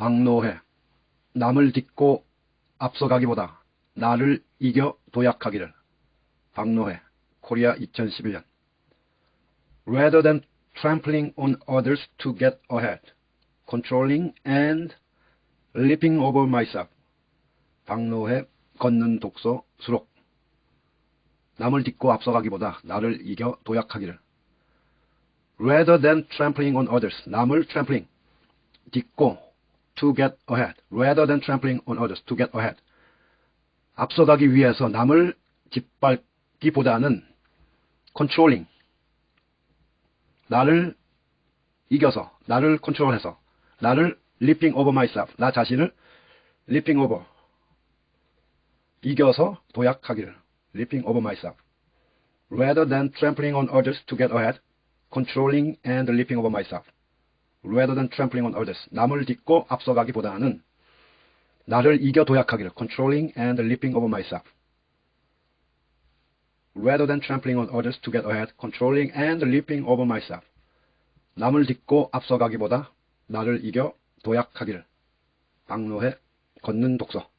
박노해 남을 딛고 앞서가기보다 나를 이겨 도약하기를 박노해 코리아 2011년 Rather than trampling on others to get ahead, controlling and leaping over myself. 박노해 걷는 독서 수록 남을 딛고 앞서가기보다 나를 이겨 도약하기를 rather than trampling on others 남을 trampling 딛고 to get ahead rather than trampling on others to get ahead 앞서가기 위해서 남을 짓밟기보다는 controlling 나를 이겨서 나를 컨트롤해서 나를 leaping over myself 나 자신을 leaping over 이겨서 도약하기를 leaping over myself rather than trampling on others to get ahead controlling and leaping over myself rather than trampling on others 남을 딛고 앞서가기보다는 나를 이겨 도약하기를 controlling and leaping over myself rather than trampling on others to get ahead controlling and leaping over myself 남을 딛고 앞서가기보다 나를 이겨 도약하기를 박노해 걷는 독서